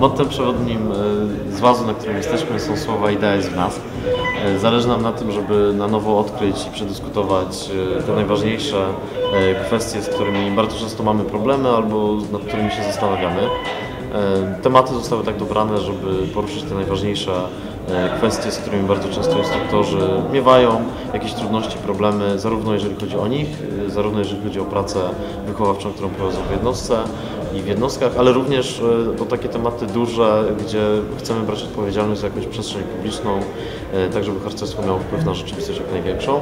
Mottem przewodnim e, z Łazu, na którym jesteśmy, są słowa idea jest w nas. E, Zależy nam na tym, żeby na nowo odkryć i przedyskutować e, te najważniejsze kwestie, z którymi bardzo często mamy problemy albo nad którymi się zastanawiamy. Tematy zostały tak dobrane, żeby poruszyć te najważniejsze kwestie, z którymi bardzo często instruktorzy miewają jakieś trudności, problemy, zarówno jeżeli chodzi o nich, e, zarówno jeżeli chodzi o pracę wychowawczą, którą prowadzą w jednostce i w jednostkach, ale również e, o takie tematy duże, gdzie chcemy brać odpowiedzialność za jakąś przestrzeń publiczną, e, tak żeby harcerstwo miało wpływ na rzeczywistość jak największą.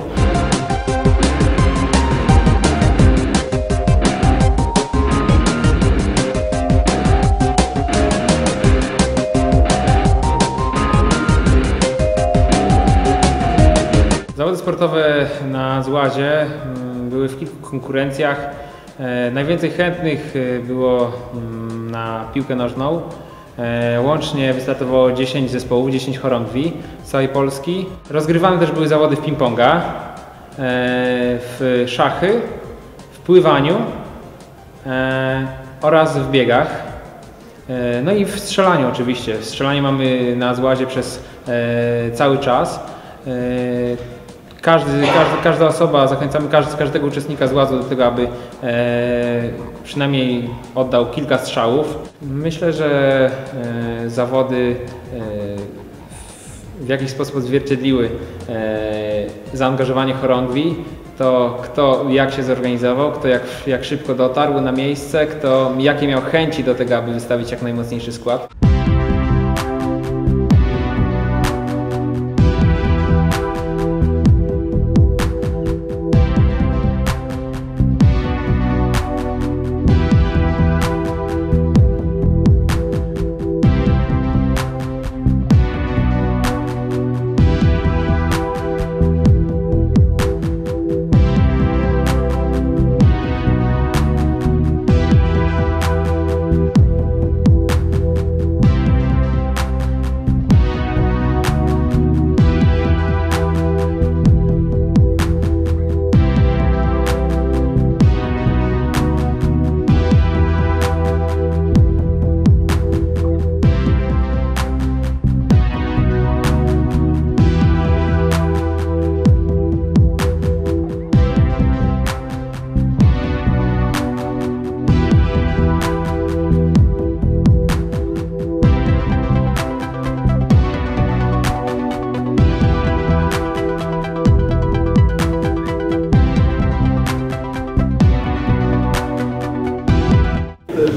Sportowe na Złazie mm, były w kilku konkurencjach. E, Najwięcej chętnych e, było mm, na piłkę nożną. E, Łącznie wystartowało 10 zespołów, 10 chorągwi z całej Polski. Rozgrywane też były zawody w ping-ponga, w szachy, w pływaniu oraz w biegach. No i w strzelaniu oczywiście. Strzelanie mamy na złazie przez cały czas. Każdy, każdy, każda osoba, zachęcamy każdy, każdego uczestnika z łazu do tego, aby e, przynajmniej oddał kilka strzałów. Myślę, że e, zawody e, w jakiś sposób odzwierciedliły e, zaangażowanie chorągwi, to kto jak się zorganizował, kto jak, jak szybko dotarł na miejsce, kto jakie miał chęci do tego, aby wystawić jak najmocniejszy skład.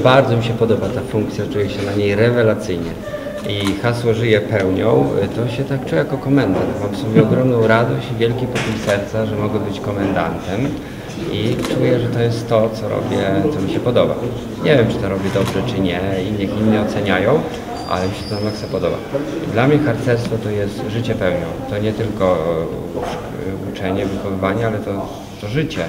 Bardzo mi się podoba ta funkcja, czuję się na niej rewelacyjnie. I hasło żyje pełnią, to się tak czuję jako komendant. Mam w sobie ogromną radość i wielki pokój serca, że mogę być komendantem i czuję, że to jest to, co robię, co mi się podoba. Nie wiem, czy to robię dobrze, czy nie i niech inni oceniają, ale mi się to na maksa podoba. Dla mnie harcerstwo to jest życie pełnią. To nie tylko e, ucz- uczenie, wychowywanie, ale to, to życie.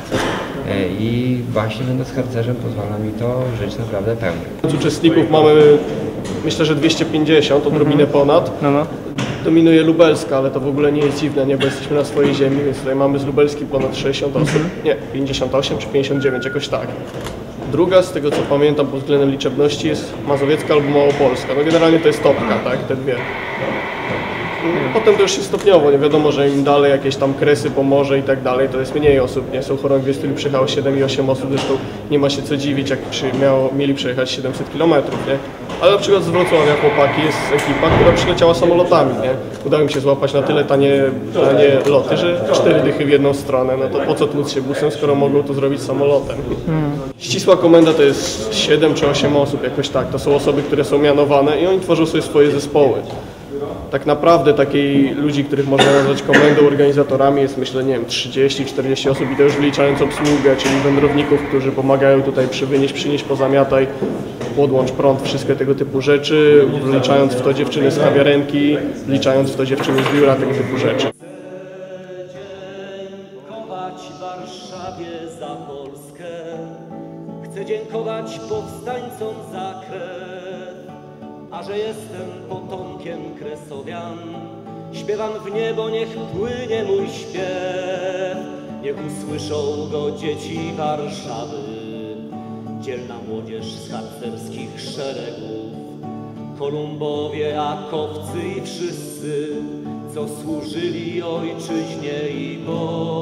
E, I właśnie będąc harcerzem pozwala mi to żyć naprawdę pełnią. Z uczestników mamy myślę, że 250, odrobinę ponad. No, no. Dominuje lubelska, ale to w ogóle nie jest dziwne, nie, bo jesteśmy na swojej ziemi, więc tutaj mamy z lubelski ponad 60 osób. Nie, 58 czy 59, jakoś tak. Druga, z tego co pamiętam pod względem liczebności, jest mazowiecka albo małopolska. No generalnie to jest topka, tak, te dwie. Potem to już się stopniowo, nie wiadomo, że im dalej jakieś tam kresy, pomorze i tak dalej, to jest mniej osób, nie? Są chorągwie, z których przyjechało 7 i 8 osób, zresztą nie ma się co dziwić, jak przy, miało, mieli przejechać 700 km, nie? Ale na przykład z Wrocławia chłopaki jest ekipa, która przyleciała samolotami, nie? Udało im się złapać na tyle tanie, tanie loty, że cztery dychy w jedną stronę, no to po co tłuc się busem, skoro mogą to zrobić samolotem? Ścisła komenda to jest 7 czy 8 osób, jakoś tak, to są osoby, które są mianowane i oni tworzą sobie swoje zespoły tak naprawdę takiej ludzi, których można nazwać komendą, organizatorami jest myślę, nie wiem, 30-40 osób i to już wliczając obsługę, czyli wędrowników, którzy pomagają tutaj przy wynieść, przynieść, pozamiataj, podłącz prąd, wszystkie tego typu rzeczy, wliczając w to dziewczyny z kawiarenki, wliczając w to dziewczyny z biura, tego typu rzeczy. Chcę dziękować powstańcom za krew, a że jestem Śpiewam w niebo, niech płynie mój śpiew, niech usłyszą go dzieci Warszawy. Dzielna młodzież z harcerskich szeregów, Kolumbowie, Jakowcy i wszyscy, co służyli ojczyźnie i Bogu.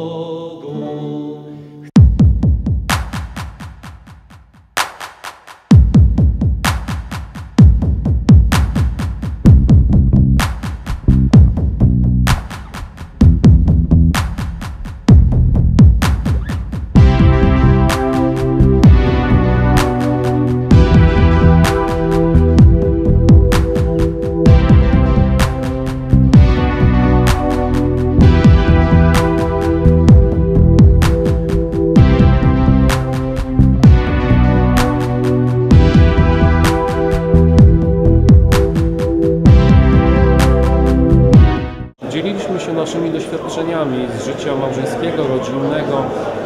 Naszymi doświadczeniami z życia małżeńskiego, rodzinnego,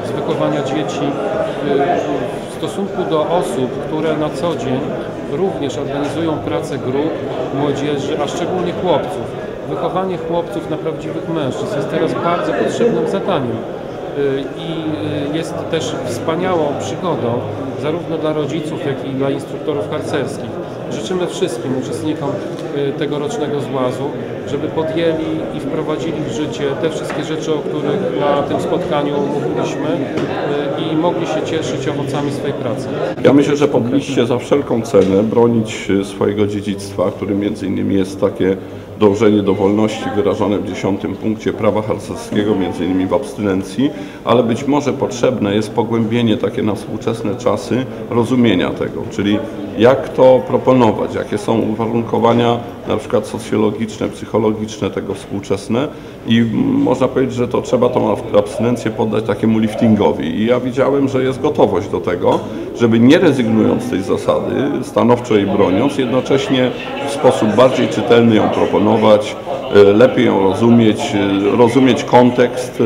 z wychowania dzieci w- stosunku do osób, które na co dzień również organizują pracę grup, młodzieży, a szczególnie chłopców. Wychowanie chłopców na prawdziwych mężczyzn jest teraz bardzo potrzebnym zadaniem y, i y, jest też wspaniałą przygodą zarówno dla rodziców, jak i dla instruktorów harcerskich. Życzymy wszystkim uczestnikom y, tegorocznego złazu, żeby podjęli i wprowadzili w życie te wszystkie rzeczy, o których na tym spotkaniu mówiliśmy y, i mogli się cieszyć owocami swej pracy. Ja myślę, że powinniście za wszelką cenę bronić e, swojego dziedzictwa, którym między innymi jest takie dążenie do wolności wyrażone w dziesiątym punkcie prawa harcerskiego, między innymi w abstynencji, ale być może potrzebne jest pogłębienie takie na współczesne czasy rozumienia tego, czyli jak to proponować, jakie są uwarunkowania na przykład socjologiczne, psychologiczne tego współczesne. I można powiedzieć, że to trzeba tą abstynencję poddać takiemu liftingowi. I ja widziałem, że jest gotowość do tego, żeby nie rezygnując z tej zasady, stanowczo jej broniąc, jednocześnie w sposób bardziej czytelny ją proponować, e, lepiej ją rozumieć, e, rozumieć kontekst,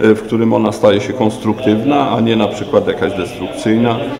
e, w którym ona staje się konstruktywna, a nie na przykład jakaś destrukcyjna